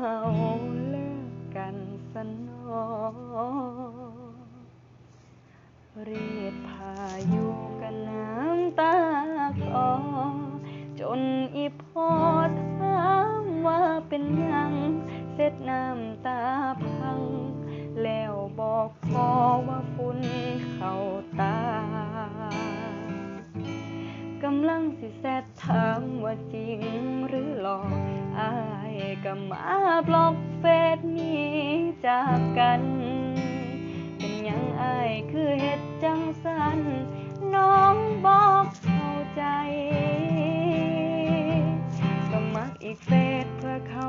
เลิกกันสนอเรียกพายุกันน้ำตาคลอจนอีพอถามว่าเป็นยัง เสร็จน้ำตาพัง แล้วบอกพอว่าฝุ่นเข้าตากำลังสิแซดถามว่าจ บล็อกเฟซนี้จากกัน เป็นยังอายคือเฮ็ดจังสัน น้องบอกเข้าใจก็มักอีกเฟซเพื่อเข้า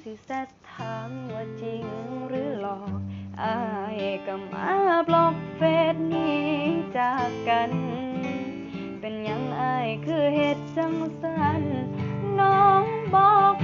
สิแซดถามว่าจริงหรือหลอกอายก็มาบล็อกเฟซนี้จากกัน เป็นยังอายคือเหตุจังสันน้องบอก